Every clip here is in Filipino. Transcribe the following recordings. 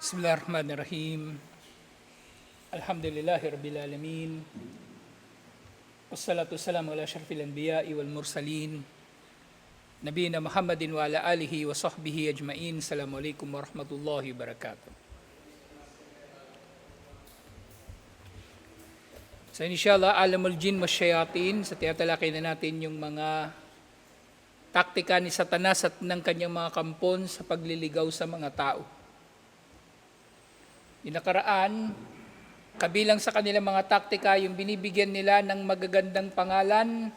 Bismillahirrahmanirrahim. Alhamdulillahi Rabbil Alamin. Wassalatu wassalamu ala syarfil anbiya'i wal mursalin. Nabiyina Muhammadin wa ala alihi wa sahbihi ajma'in. Assalamualaikum warahmatullahi wabarakatuh. So inshallah, alamul jin masyayatin. Sa tiyatalakay na natin yung mga taktika ni satanas at ng kanyang mga kampon sa pagliligaw sa mga tao. Yung nakaraan, kabilang sa kanilang mga taktika, yung binibigyan nila ng magagandang pangalan,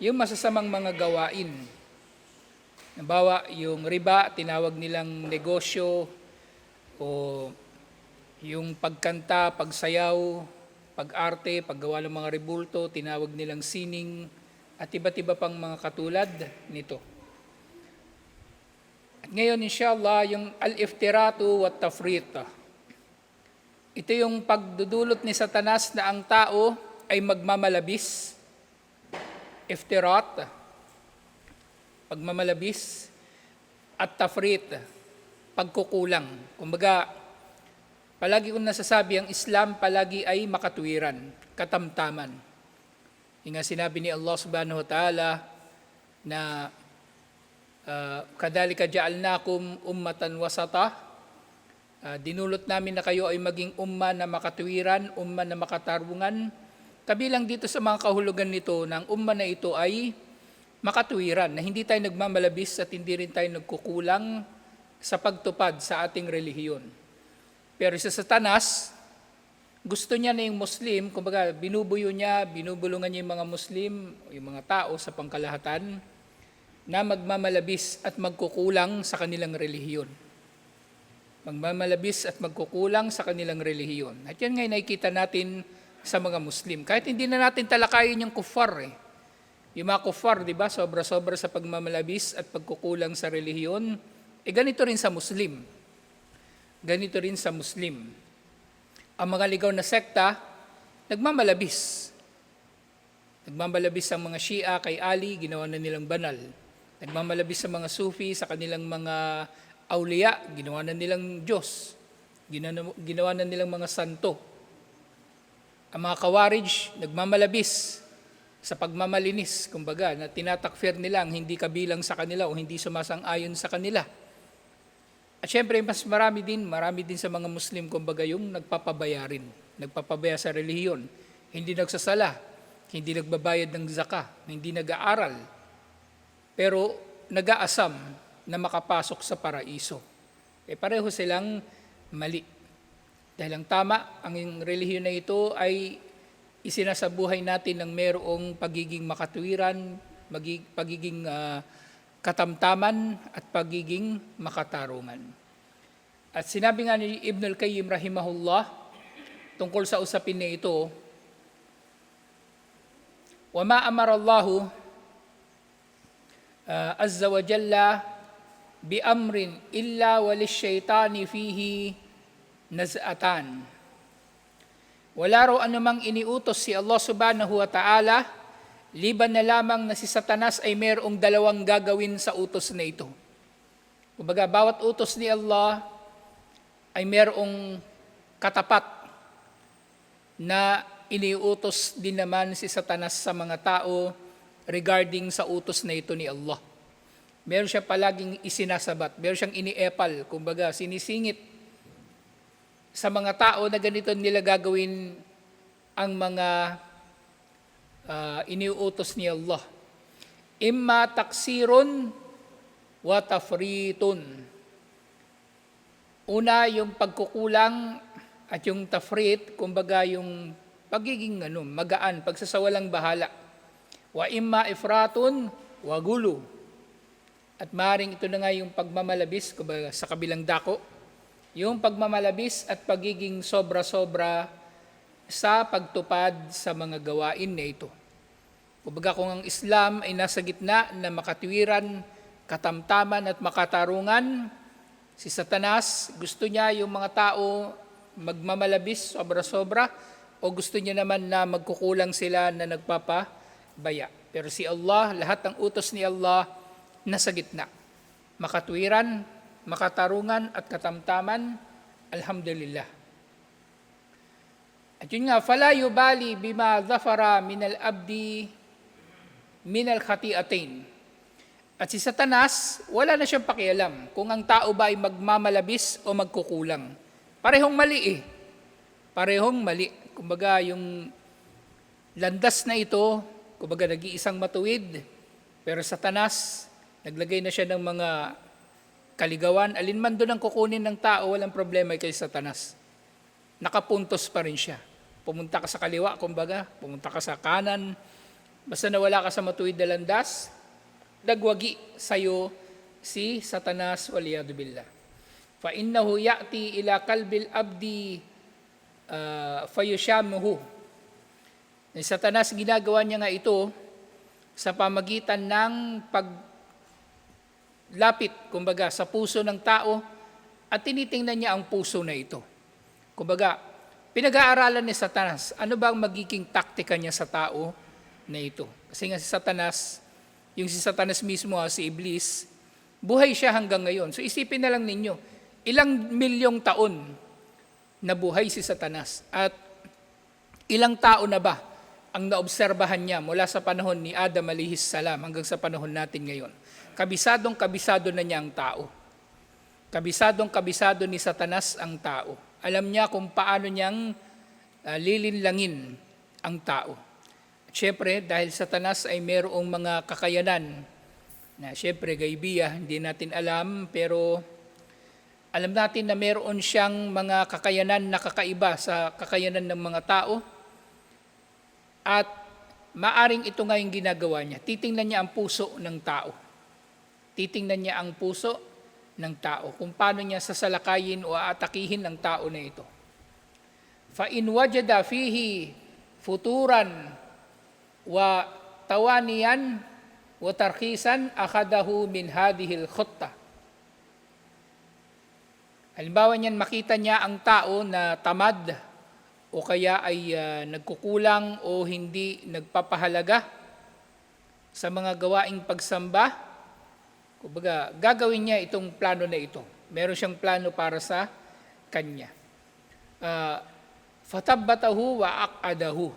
yung masasamang mga gawain. Nabawa, yung riba, tinawag nilang negosyo, o yung pagkanta, pagsayaw, pag-arte, paggawa ng mga rebulto, tinawag nilang sining, at iba't iba pang mga katulad nito. At ngayon, inshallah, yung al-iftiratu wa tafrita. Ito yung pagdudulot ni Satanas na ang tao ay magmamalabis. Iftirat, pagmamalabis, at tafrit, pagkukulang. Kumbaga, palagi kong nasasabi, ang Islam palagi ay makatuwiran, katamtaman. Yung nga sinabi ni Allah subhanahu wa ta'ala na uh, kadalika ja'alnakum ummatan wasata uh, dinulot namin na kayo ay maging umma na makatuwiran, umma na makatarungan. Kabilang dito sa mga kahulugan nito ng umma na ito ay makatuwiran, na hindi tayo nagmamalabis at hindi rin tayo nagkukulang sa pagtupad sa ating relihiyon. Pero sa Satanas, gusto niya na yung Muslim, kumbaga binubuyo niya, binubulungan niya yung mga Muslim, yung mga tao sa pangkalahatan, na magmamalabis at magkukulang sa kanilang relihiyon. Magmamalabis at magkukulang sa kanilang relihiyon. At yan ngayon nakikita natin sa mga Muslim. Kahit hindi na natin talakayin yung kuffar eh. Yung mga kuffar, di ba, sobra-sobra sa pagmamalabis at pagkukulang sa relihiyon, eh ganito rin sa Muslim. Ganito rin sa Muslim. Ang mga ligaw na sekta, nagmamalabis. Nagmamalabis ang mga Shia kay Ali, ginawa na nilang banal. Nagmamalabis sa mga Sufi, sa kanilang mga auliya, ginawa na nilang Diyos. Ginawa, na nilang mga santo. Ang mga kawarij, nagmamalabis sa pagmamalinis, kumbaga, na tinatakfir nila ang hindi kabilang sa kanila o hindi sumasang-ayon sa kanila. At syempre, mas marami din, marami din sa mga Muslim, kumbaga, yung nagpapabaya rin. Nagpapabaya sa relihiyon. Hindi nagsasala, hindi nagbabayad ng zaka, hindi nag-aaral. Pero nag-aasam na makapasok sa paraiso. Eh pareho silang mali. Dahil ang tama, ang relihiyon na ito ay isinasabuhay natin ng merong pagiging makatuwiran, pagiging uh, katamtaman at pagiging makatarungan. At sinabi nga ni Ibn al-Qayyim rahimahullah tungkol sa usapin na ito, وَمَا أَمَرَ اللَّهُ uh, عَزَّ وَجَلَّ biamrin illa walisyaitani fihi nazatan. Wala raw anumang iniutos si Allah subhanahu wa ta'ala, liban na lamang na si Satanas ay mayroong dalawang gagawin sa utos na ito. Kumbaga, bawat utos ni Allah ay mayroong katapat na iniutos din naman si Satanas sa mga tao regarding sa utos na ito ni Allah. Meron siya palaging isinasabat, meron siyang iniepal, kumbaga sinisingit sa mga tao na ganito nila gagawin ang mga uh, iniutos ni Allah. Imma taksirun wa tafritun. Una, yung pagkukulang at yung tafrit, kumbaga yung pagiging ano, magaan, pagsasawalang bahala. Wa imma ifratun wa gulo. At maring ito na nga yung pagmamalabis, kumbaga sa kabilang dako, yung pagmamalabis at pagiging sobra-sobra sa pagtupad sa mga gawain na ito. Kumbaga kung ang Islam ay nasa gitna na makatwiran, katamtaman at makatarungan, si Satanas gusto niya yung mga tao magmamalabis sobra-sobra o gusto niya naman na magkukulang sila na nagpapabaya. Pero si Allah, lahat ng utos ni Allah nasa gitna. Makatwiran, makatarungan at katamtaman Alhamdulillah. At yun nga, fala yubali bima dhafara min al-abdi min al-khati'atain. At si Satanas, wala na siyang pakialam kung ang tao ba ay magmamalabis o magkukulang. Parehong mali eh. Parehong mali. Kumbaga yung landas na ito, kumbaga nag-iisang matuwid, pero Satanas, naglagay na siya ng mga kaligawan. Alin man doon ang kukunin ng tao, walang problema kay Satanas. Nakapuntos pa rin siya. Pumunta ka sa kaliwa, kumbaga, pumunta ka sa kanan, basta nawala ka sa matuwid na landas, dagwagi sa'yo si Satanas waliyadu billah. Fa innahu ya'ti ila kalbil abdi uh, fayushamuhu. Ni Satanas ginagawa niya nga ito sa pamagitan ng paglapit, kumbaga, sa puso ng tao at tinitingnan niya ang puso na ito. Kumbaga, pinag-aaralan ni Satanas, ano ba ang magiging taktika niya sa tao na ito? Kasi nga si Satanas, yung si Satanas mismo, ah, si Iblis, buhay siya hanggang ngayon. So isipin na lang ninyo, ilang milyong taon na buhay si Satanas at ilang tao na ba ang naobserbahan niya mula sa panahon ni Adam alihis salam hanggang sa panahon natin ngayon. Kabisadong kabisado na niya ang tao. Kabisadong kabisado ni Satanas ang tao. Alam niya kung paano niyang uh, lilinlangin ang tao. At syempre, dahil Satanas ay mayroong mga kakayanan na syempre gaybiya, hindi natin alam, pero alam natin na mayroon siyang mga kakayanan na kakaiba sa kakayanan ng mga tao. At maaring ito nga yung ginagawa niya. Titingnan niya ang puso ng tao. Titingnan niya ang puso ng tao. Kung paano niya sasalakayin o aatakihin ang tao na ito. Fa in wajada fihi futuran wa tawaniyan wa tarkisan akhadahu min hadihil khutta. Halimbawa niyan makita niya ang tao na tamad o kaya ay uh, nagkukulang o hindi nagpapahalaga sa mga gawaing pagsamba. Kumbaga, gagawin niya itong plano na ito. Meron siyang plano para sa kanya. Uh, fatabbatahu wa aqadahu.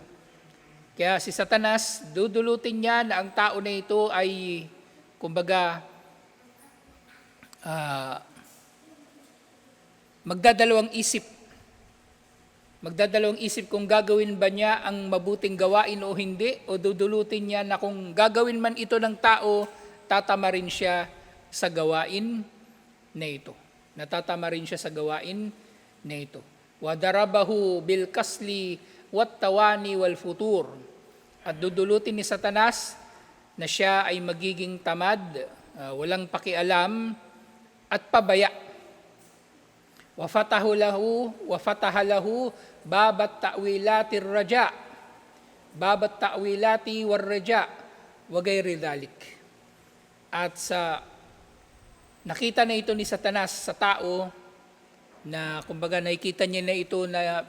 Kaya si Satanas, dudulutin niya na ang tao na ito ay, kumbaga, uh, magdadalawang isip. Magdadalawang isip kung gagawin ba niya ang mabuting gawain o hindi, o dudulutin niya na kung gagawin man ito ng tao, tatama rin siya sa gawain na ito. Natatama rin siya sa gawain na ito. Wadarabahu bil kasli wat tawani wal futur. At dudulutin ni Satanas na siya ay magiging tamad, uh, walang pakialam, at pabaya. Wafatahu lahu, wafataha lahu, babat ta'wilati raja, babat ta'wilati war raja, wagayri dalik. At sa nakita na ito ni Satanas sa tao, na kumbaga nakikita niya na ito na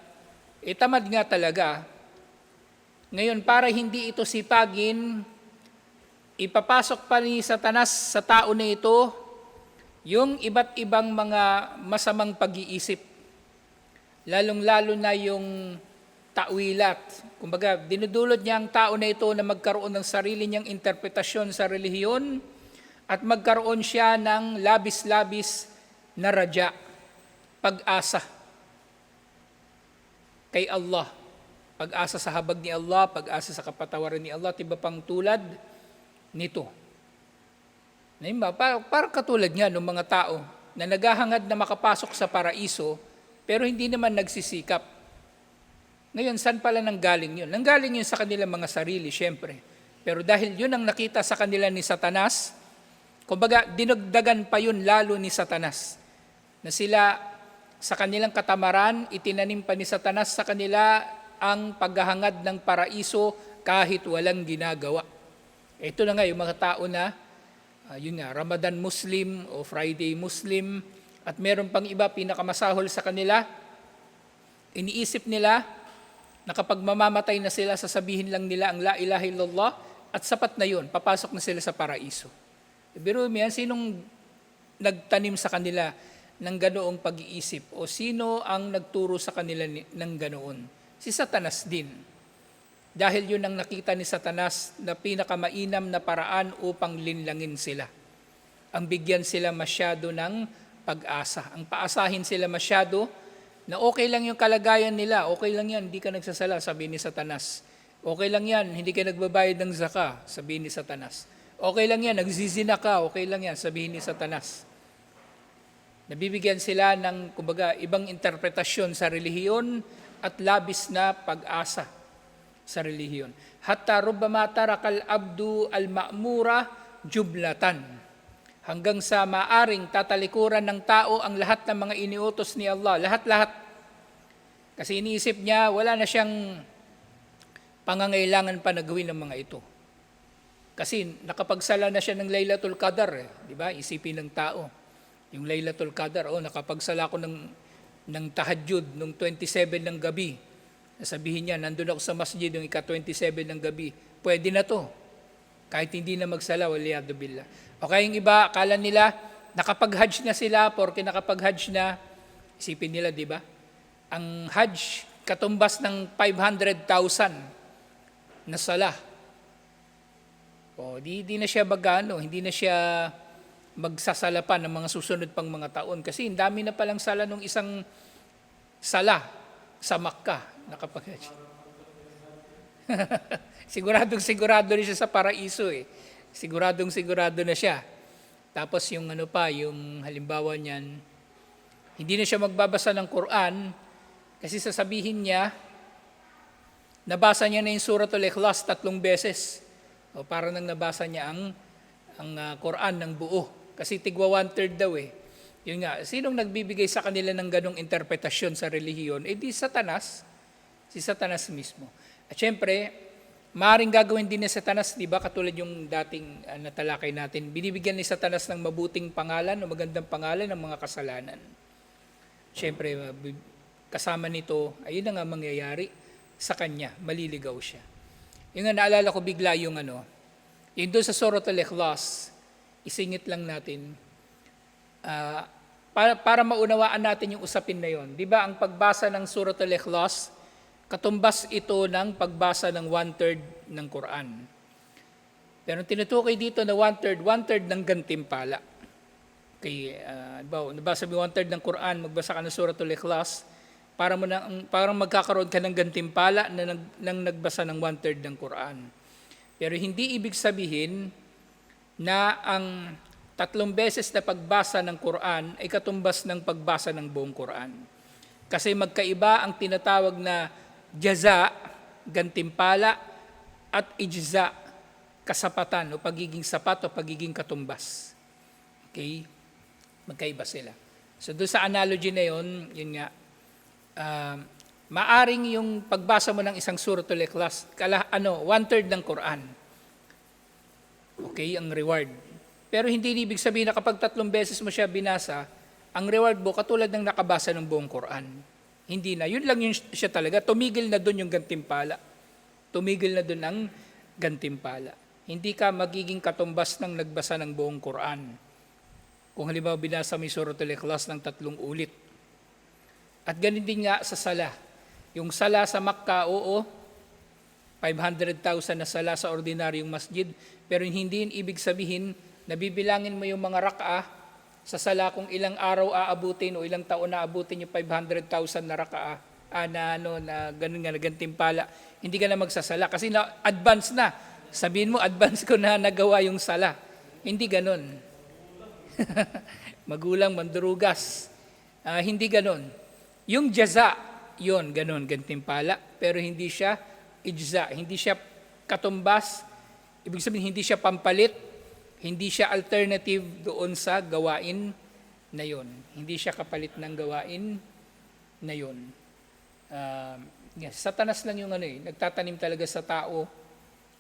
eh, tamad nga talaga. Ngayon, para hindi ito sipagin, ipapasok pa ni Satanas sa tao na ito yung iba't ibang mga masamang pag-iisip. Lalong-lalo na yung tawilat. Kumbaga, dinudulot niya ang tao na ito na magkaroon ng sarili niyang interpretasyon sa relihiyon at magkaroon siya ng labis-labis na radya, pag-asa kay Allah. Pag-asa sa habag ni Allah, pag-asa sa kapatawaran ni Allah, tiba pang tulad nito. Naimba, para, para katulad nga ng mga tao na naghahangad na makapasok sa paraiso, pero hindi naman nagsisikap. Ngayon, saan pala nang galing yun? Nanggaling yun sa kanilang mga sarili, syempre. Pero dahil yun ang nakita sa kanila ni Satanas, kumbaga, dinagdagan pa yun lalo ni Satanas. Na sila, sa kanilang katamaran, itinanim pa ni Satanas sa kanila ang paghahangad ng paraiso kahit walang ginagawa. Ito na nga yung mga tao na, uh, yun nga, Ramadan Muslim o Friday Muslim, at meron pang iba pinakamasahol sa kanila, iniisip nila na kapag mamamatay na sila, sasabihin lang nila ang la ilaha illallah, at sapat na yun, papasok na sila sa paraiso. Biro mo yan, sinong nagtanim sa kanila ng ganoong pag-iisip o sino ang nagturo sa kanila ni- ng ganoon? Si Satanas din. Dahil yun ang nakita ni Satanas na pinakamainam na paraan upang linlangin sila. Ang bigyan sila masyado ng pag-asa. Ang paasahin sila masyado na okay lang yung kalagayan nila, okay lang yan, hindi ka nagsasala, sabi ni Satanas. Okay lang yan, hindi ka nagbabayad ng zaka, sabihin ni Satanas. Okay lang yan, nagzizina ka, okay lang yan, sabihin ni Satanas. Nabibigyan sila ng, kumbaga, ibang interpretasyon sa relihiyon at labis na pag-asa sa relihiyon. Hatta rubbama tarakal abdu al-ma'mura jublatan. Hanggang sa maaring tatalikuran ng tao ang lahat ng mga iniutos ni Allah. Lahat-lahat. Kasi iniisip niya, wala na siyang pangangailangan pa na gawin ng mga ito. Kasi nakapagsala na siya ng Laylatul Qadar, eh, di ba? Isipin ng tao. Yung Laylatul Qadar, oh, nakapagsala ko ng, ng tahajjud nung 27 ng gabi. Sabihin niya, nandun ako sa masjid yung ika-27 ng gabi. Pwede na to. Kahit hindi na magsala, waliyadu billah. O kaya yung iba, akala nila, nakapag-hajj na sila, porque nakapag-hajj na, isipin nila, di ba? Ang hajj, katumbas ng 500,000 na sala. O, di, di na siya magano, hindi na siya magsasala pa ng mga susunod pang mga taon. Kasi ang dami na palang sala nung isang sala sa Makkah nakapag Siguradong sigurado rin siya sa paraiso eh. Siguradong sigurado na siya. Tapos yung ano pa, yung halimbawa niyan, hindi na siya magbabasa ng Quran kasi sasabihin niya, nabasa niya na yung Suratul Ikhlas tatlong beses. O para nang nabasa niya ang, ang ah, Quran ng buo. Kasi tigwa one-third daw eh. Yun nga, sinong nagbibigay sa kanila ng ganong interpretasyon sa relihiyon? Eh di Satanas. Si Satanas mismo. At syempre, maaaring gagawin din ni Satanas, di ba, katulad yung dating uh, natalakay natin, binibigyan ni Satanas ng mabuting pangalan o magandang pangalan ng mga kasalanan. Syempre, uh, bi- kasama nito, ayun na nga mangyayari sa kanya, maliligaw siya. Yung nga naalala ko bigla yung ano, yung doon sa Surah Al-Ikhlas, isingit lang natin, ah, para, para maunawaan natin yung usapin na yon. Di ba, ang pagbasa ng Surah Al-Ikhlas, katumbas ito ng pagbasa ng one-third ng Quran. Pero tinutukoy dito na one-third, one-third ng gantimpala. Okay, uh, ba, nabasa mo one-third ng Quran, magbasa ka ng Suratul Ikhlas, para mo na, parang magkakaroon ka ng gantimpala na nag, nang nagbasa ng one-third ng Quran. Pero hindi ibig sabihin na ang tatlong beses na pagbasa ng Quran ay katumbas ng pagbasa ng buong Quran. Kasi magkaiba ang tinatawag na jaza, gantimpala, at ijza, kasapatan o pagiging sapat o pagiging katumbas. Okay? Magkaiba sila. So doon sa analogy na yon, yun nga, uh, maaring yung pagbasa mo ng isang suratul ikhlas, kala, ano, one-third ng Quran. Okay, ang reward. Pero hindi ibig sabihin na kapag tatlong beses mo siya binasa, ang reward mo katulad ng nakabasa ng buong Quran. Hindi na. Yun lang yun siya talaga. Tumigil na doon yung gantimpala. Tumigil na doon ang gantimpala. Hindi ka magiging katumbas ng nagbasa ng buong Quran. Kung halimbawa binasa mo yung Suratul Ikhlas ng tatlong ulit. At ganun din nga sa sala. Yung sala sa Makkah, oo, 500,000 na sala sa ordinaryong masjid, pero hindi ibig sabihin na bibilangin mo yung mga rak'ah sa sala kung ilang araw aabutin o ilang taon na abutin yung 500,000 na rak'ah, ah, na, ano, na ganun nga, na gantimpala, hindi ka na magsasala kasi na advance na. Sabihin mo, advance ko na nagawa yung sala. Hindi ganun. Magulang, mandurugas. Ah, hindi ganun. Yung jaza, yon ganun, gantimpala, pero hindi siya ijza, hindi siya katumbas, ibig sabihin hindi siya pampalit, hindi siya alternative doon sa gawain na yon. Hindi siya kapalit ng gawain na yon. Uh, yes, satanas lang yung ano eh, nagtatanim talaga sa tao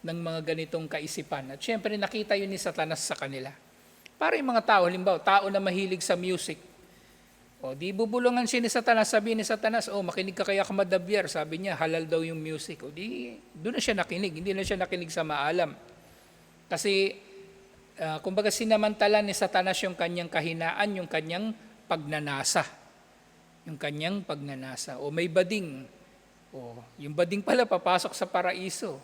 ng mga ganitong kaisipan. At syempre nakita yun ni satanas sa kanila. Para yung mga tao, halimbawa, tao na mahilig sa music, o di bubulungan siya ni Satanas, sabi ni Satanas, oh makinig ka kaya kamadabyar, sabi niya, halal daw yung music. O di, doon na siya nakinig, hindi na siya nakinig sa maalam. Kasi, uh, kumbaga sinamantala ni Satanas yung kanyang kahinaan, yung kanyang pagnanasa. Yung kanyang pagnanasa. O may bading. O yung bading pala papasok sa paraiso.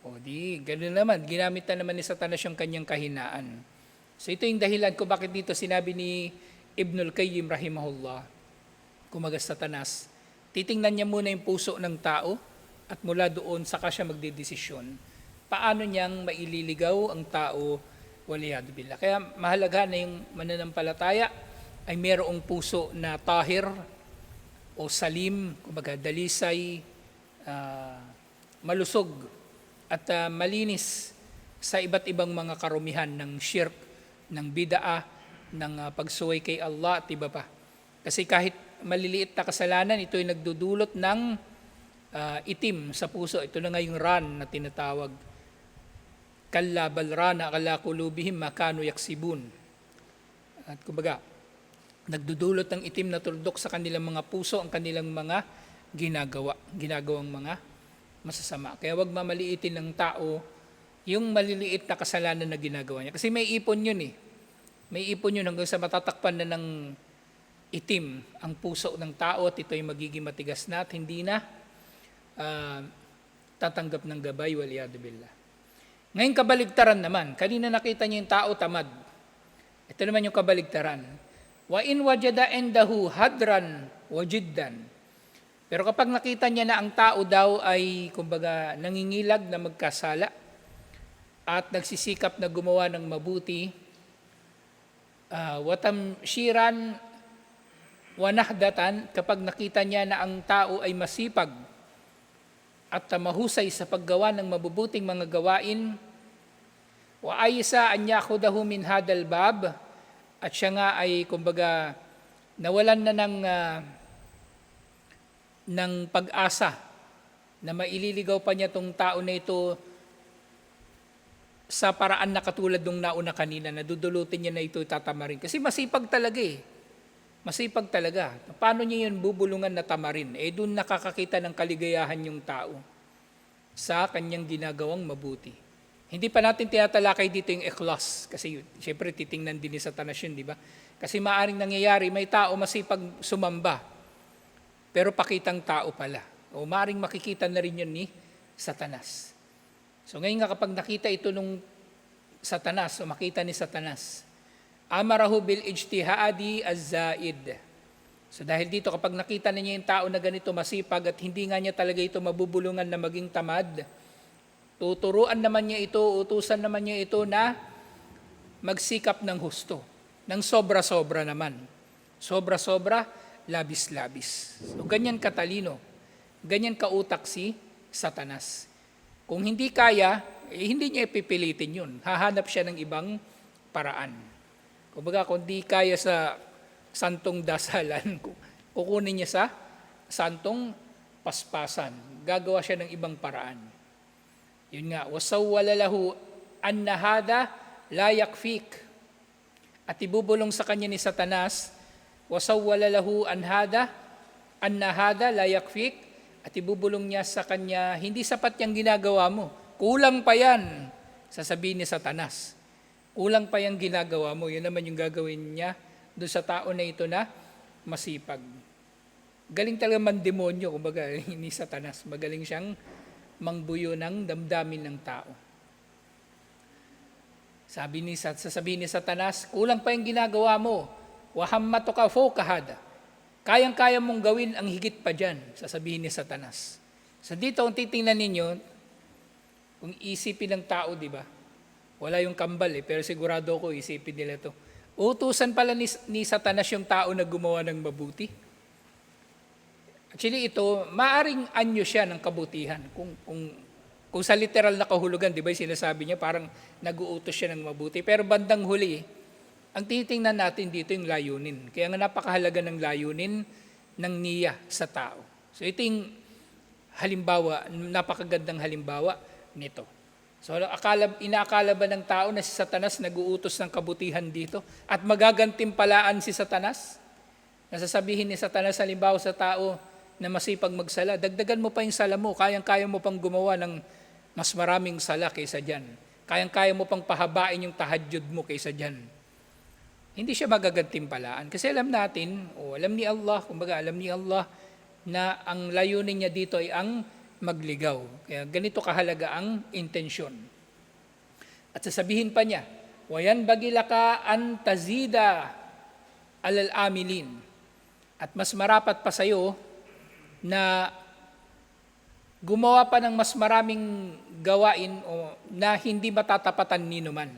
O di, ganoon naman. Ginamit na naman ni Satanas yung kanyang kahinaan. So ito yung dahilan kung bakit dito sinabi ni Ibnul Qayyim rahimahullah, kumaga Satanas, titingnan niya muna yung puso ng tao at mula doon saka siya magdedesisyon. Paano niyang maililigaw ang tao waliyadu billah. Kaya mahalaga na yung mananampalataya ay mayroong puso na tahir o salim, kumbaga dalisay, ah, malusog at ah, malinis sa iba't ibang mga karumihan ng shirk, ng bid'ah, ng ah, pagsuway kay Allah at iba pa. Kasi kahit maliliit na kasalanan, ito ay nagdudulot ng ah, itim sa puso. Ito na nga yung ran na tinatawag. Kalla balrana kala kulubihim makano yaksibun. At kumbaga, nagdudulot ng itim na tuldok sa kanilang mga puso ang kanilang mga ginagawa, ginagawang mga masasama. Kaya wag mamaliitin ng tao yung maliliit na kasalanan na ginagawa niya. Kasi may ipon yun eh. May ipon yun hanggang sa matatakpan na ng itim ang puso ng tao at ito ay magiging matigas na at hindi na ah, tatanggap ng gabay waliyadu billah. Ngayon kabaligtaran naman, kanina nakita niyo yung tao tamad. Ito naman yung kabaligtaran. Wa in wajada endahu hadran wajiddan. Pero kapag nakita niya na ang tao daw ay kumbaga nangingilag na magkasala at nagsisikap na gumawa ng mabuti, uh, watam shiran wanahdatan kapag nakita niya na ang tao ay masipag at uh, mahusay sa paggawa ng mabubuting mga gawain, wa aysa an yakhudahu min hadal bab, at siya nga ay kumbaga nawalan na ng ah, ng pag-asa na maililigaw pa niya tong tao na ito sa paraan na katulad nung nauna kanina, na dudulutin niya na ito tatamarin. Kasi masipag talaga eh. Masipag talaga. Paano niya yun bubulungan na tamarin? Eh doon nakakakita ng kaligayahan yung tao sa kanyang ginagawang mabuti. Hindi pa natin tinatalakay dito yung ikhlas kasi yun, syempre titingnan din ni Satanas yun, di ba? Kasi maaring nangyayari, may tao masipag sumamba, pero pakitang tao pala. O maaring makikita na rin yun ni Satanas. So ngayon nga kapag nakita ito nung Satanas, o makita ni Satanas, amarahu bil ijtihadi az-zaid. So dahil dito kapag nakita na niya yung tao na ganito masipag at hindi nga niya talaga ito mabubulungan na maging tamad, tuturuan naman niya ito, utusan naman niya ito na magsikap ng husto, ng sobra-sobra naman. Sobra-sobra, labis-labis. So ganyan katalino, ganyan kautak si Satanas. Kung hindi kaya, eh, hindi niya ipipilitin yun. Hahanap siya ng ibang paraan. Kumbaga, kung di kaya sa santong dasalan, kukunin niya sa santong paspasan. Gagawa siya ng ibang paraan. Yun nga, wasawwala lahu anna hada la yakfik. At ibubulong sa kanya ni Satanas, wasawwala lahu an hada anna hada la yakfik. At ibubulong niya sa kanya, hindi sapat yung ginagawa mo. Kulang pa yan, sasabihin ni Satanas. Kulang pa yung ginagawa mo. Yun naman yung gagawin niya doon sa tao na ito na masipag. Galing talaga man demonyo, kumbaga, ni Satanas. Magaling siyang mangbuyo ng damdamin ng tao. Sabi ni sasabihin ni Satanas, kulang pa yung ginagawa mo. Wahammato ka fokahada. Kayang-kaya mong gawin ang higit pa dyan, sasabihin ni Satanas. So dito, kung titingnan ninyo, kung isipin ng tao, di ba? Wala yung kambal eh, pero sigurado ko isipin nila to. Utusan pala ni, ni Satanas yung tao na gumawa ng mabuti. Actually, ito, maaring anyo siya ng kabutihan. Kung, kung, kung sa literal na kahulugan, di ba sinasabi niya, parang nag-uutos siya ng mabuti. Pero bandang huli, ang titingnan natin dito yung layunin. Kaya nga napakahalaga ng layunin ng niya sa tao. So ito yung halimbawa, napakagandang halimbawa nito. So akala, inaakala ba ng tao na si Satanas nag-uutos ng kabutihan dito at magagantimpalaan si Satanas? Nasasabihin ni Satanas halimbawa sa tao na masipag magsala, dagdagan mo pa yung sala mo, kayang-kaya mo pang gumawa ng mas maraming sala kaysa dyan. Kayang-kaya mo pang pahabain yung tahajud mo kaysa dyan. Hindi siya magagantimpalaan. Kasi alam natin, o alam ni Allah, kumbaga alam ni Allah, na ang layunin niya dito ay ang magligaw. Kaya ganito kahalaga ang intensyon. At sasabihin pa niya, Wayan bagilaka an tazida alal amilin. At mas marapat pa sa'yo na gumawa pa ng mas maraming gawain o na hindi matatapatan ni man.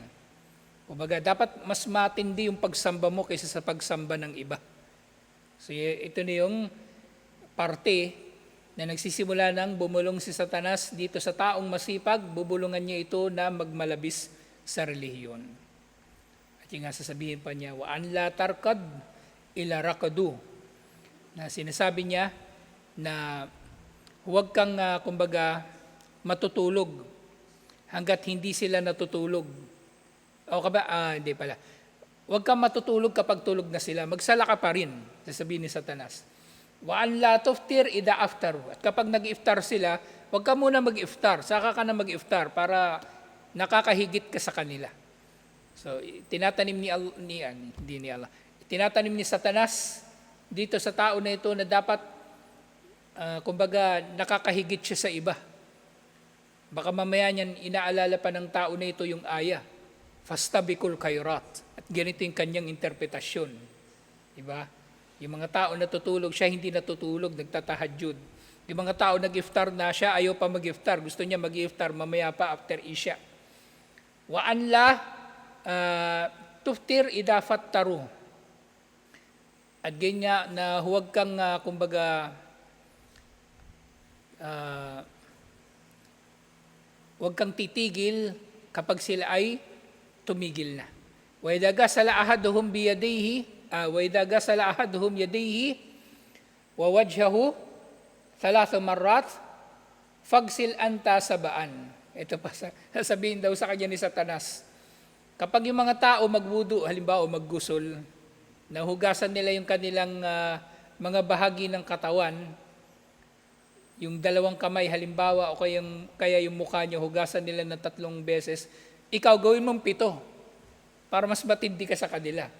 Kumbaga, dapat mas matindi yung pagsamba mo kaysa sa pagsamba ng iba. So, ito na yung parte na nagsisimula ng bumulong si Satanas dito sa taong masipag, bubulungan niya ito na magmalabis sa relihiyon. At yung nga sasabihin pa niya, wa an la tarkad ila rakadu. Na sinasabi niya na huwag kang, ah, kumbaga, matutulog hanggat hindi sila natutulog. O ka ba? Ah, hindi pala. Huwag kang matutulog kapag tulog na sila. Magsala ka pa rin, sasabihin ni Satanas. Wa an la tuftir ida after. At kapag nag-iftar sila, huwag ka muna mag-iftar. Saka ka na mag-iftar para nakakahigit ka sa kanila. So, tinatanim ni, Al- ni, ah, hindi ni Allah, tinatanim ni Satanas dito sa tao na ito na dapat, ah, kumbaga, nakakahigit siya sa iba. Baka mamaya niyan inaalala pa ng tao na ito yung aya. Fastabikul kairat. At ganito yung kanyang interpretasyon. Diba? Yung mga tao natutulog, siya hindi natutulog, nagtatahadyud. Yung mga tao nag-iftar na, siya ayaw pa mag-iftar. Gusto niya mag-iftar mamaya pa after Isya. Wa an la ah, tuftir idafat taru. At ganyan na huwag kang, ah, kumbaga, ah, huwag kang titigil kapag sila ay tumigil na. Biyadayhi, ah, wa idha gasala ahaduhum yadayhi wa wajhahu thalatha marrat fagsil anta sabaan. Ito pa sa- sasabihin daw sa kanya ni Satanas. Kapag yung mga tao magwudu, halimbawa maggusol, nahugasan nila yung kanilang ah, mga bahagi ng katawan, yung dalawang kamay halimbawa o kaya yung, kaya yung mukha nyo hugasan nila ng tatlong beses, ikaw gawin mong pito para mas matindi ka sa kanila.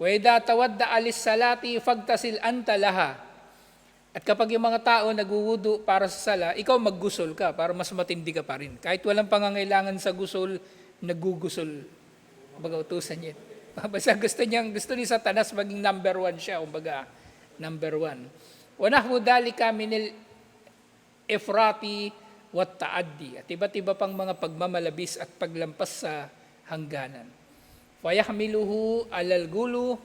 Weda tawad da alis salati fagtasil anta laha. At kapag yung mga tao naguwudu para sa sala, ikaw maggusol ka para mas matindi ka pa rin. Kahit walang pangangailangan sa gusol, nagugusol. Kumbaga utusan niya. Basta gusto niya, gusto ni Satanas maging number one siya. Kumbaga, number one. Wanahmu dalika minil ifrati wat taaddi. At iba't iba pang mga pagmamalabis at paglampas sa hangganan. Fayahmiluhu alal gulu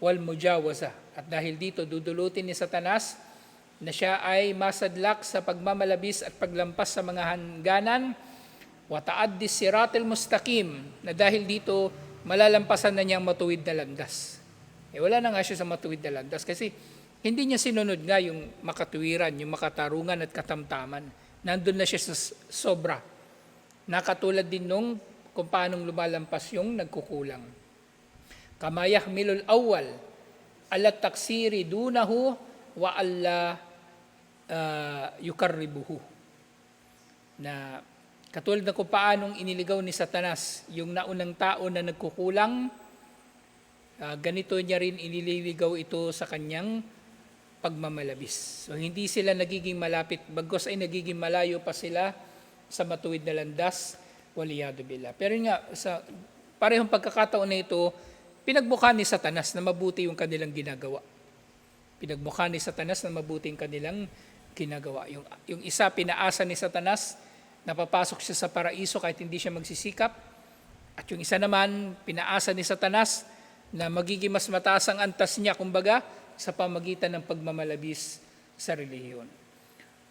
wal mujawaza. At dahil dito dudulutin ni Satanas na siya ay masadlak sa pagmamalabis at paglampas sa mga hangganan wa taaddi siratil mustaqim na dahil dito malalampasan na niyang matuwid na landas. Eh wala na nga siya sa matuwid na landas kasi hindi niya sinunod nga yung makatuwiran, yung makatarungan at katamtaman. Nandun na siya sa sobra. Nakatulad din nung kung paanong lumalampas yung nagkukulang. Kamayah milul awal, alat taksiri dunahu wa alla uh, yukarribuhu. Na katulad na kung paanong iniligaw ni Satanas yung naunang tao na nagkukulang, ah, ganito niya rin inililigaw ito sa kanyang pagmamalabis. So hindi sila nagiging malapit, bagos ay nagiging malayo pa sila sa matuwid na landas, waliyado billah. Pero nga, sa parehong pagkakataon na ito, pinagmukha ni Satanas na mabuti yung kanilang ginagawa. Pinagmukha ni Satanas na mabuti yung kanilang ginagawa. Yung, yung isa, pinaasa ni Satanas, napapasok siya sa paraiso kahit hindi siya magsisikap. At yung isa naman, pinaasa ni Satanas na magiging mas mataas ang antas niya, kumbaga, sa pamagitan ng pagmamalabis sa relihiyon.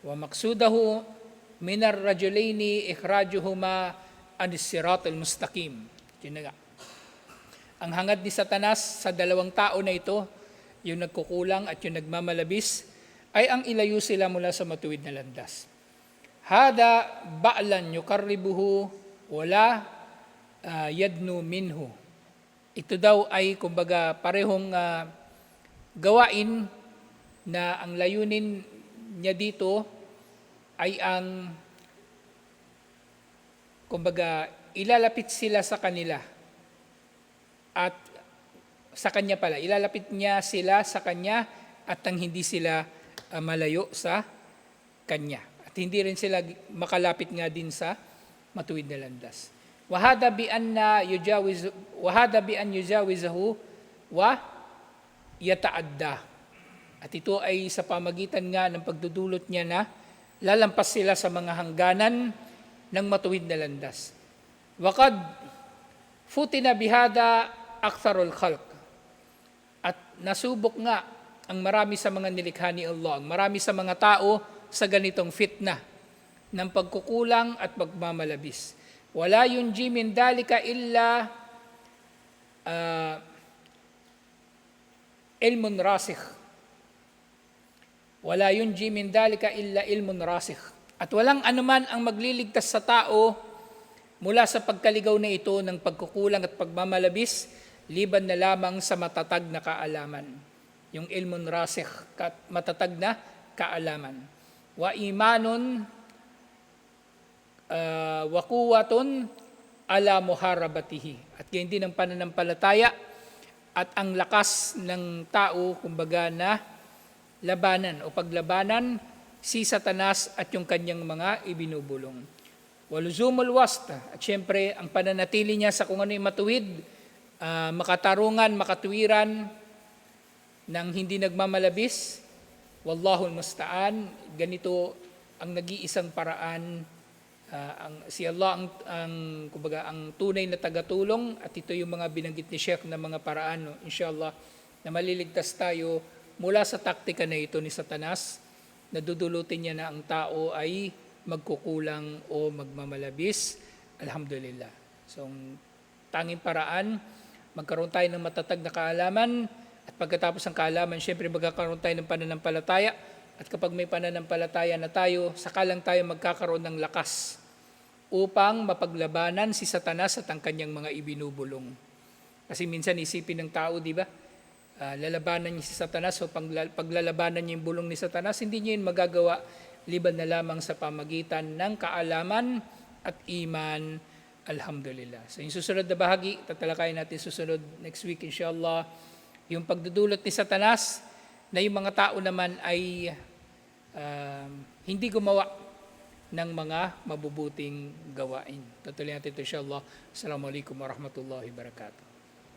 Wa maksudahu minar rajulaini ikhrajuhuma anis siratul mustaqim. Yun. Ang hangad ni Satanas sa dalawang tao na ito, yung nagkukulang at yung nagmamalabis, ay ang ilayo sila mula sa matuwid na landas. Hada ba'lan yukarribuhu wala ah, yadnu minhu. Ito daw ay kumbaga parehong ah, gawain na ang layunin niya dito ay ang kumbaga ilalapit sila sa kanila at sa kanya pala. Ilalapit niya sila sa kanya at nang hindi sila ah, malayo sa kanya. At hindi rin sila makalapit nga din sa matuwid na landas. Wahada bi anna yujawiz wahada bi an yujawizahu wa yataadda. At ito ay sa pamagitan nga ng pagdudulot niya na lalampas sila sa mga hangganan ng matuwid na landas. Wakad futina bihada aktharul khalq. At nasubok nga ang marami sa mga nilikha ni Allah, ang marami sa mga tao sa ganitong fitna ng pagkukulang at pagmamalabis. Wala yunji min dalika illa ah, ilmun rasikh. Wala yunji min dalika illa ilmun rasikh. At walang anuman ang magliligtas sa tao mula sa pagkaligaw na ito ng pagkukulang at pagmamalabis, liban na lamang sa matatag na kaalaman. Yung ilmun rasikh, matatag na kaalaman. Wa imanun uh, wa quwwatun ala muharabatihi. At ganyan din ang pananampalataya at ang lakas ng tao, kumbaga na labanan o paglabanan si Satanas at yung kanyang mga ibinubulong. Waluzumul wasta. At syempre, ang pananatili niya sa kung ano yung matuwid, ah, makatarungan, makatuwiran, ng hindi nagmamalabis, wallahul musta'an, ganito ang nag-iisang paraan, ah, ang, si Allah ang, ang, kumbaga, ang tunay na tagatulong at ito yung mga binanggit ni Sheikh na mga paraan, no, inshallah, na maliligtas tayo mula sa taktika na ito ni Satanas, na dudulutin niya na ang tao ay magkukulang o magmamalabis. Alhamdulillah. So, ang tanging paraan, magkaroon tayo ng matatag na kaalaman at pagkatapos ng kaalaman, syempre magkakaroon tayo ng pananampalataya at kapag may pananampalataya na tayo, saka lang tayo magkakaroon ng lakas upang mapaglabanan si Satanas at ang kanyang mga ibinubulong. Kasi minsan isipin ng tao, di ba? Ah, lalabanan niya si Satanas o pagla- paglalabanan niya yung bulong ni Satanas, hindi niya yun magagawa liban na lamang sa pamagitan ng kaalaman at iman. Alhamdulillah. So yung susunod na bahagi, tatalakayin natin susunod next week inshallah, yung pagdudulot ni Satanas na yung mga tao naman ay um, hindi gumawa ng mga mabubuting gawain. Tutuloy natin ito inshallah. Assalamualaikum warahmatullahi wabarakatuh.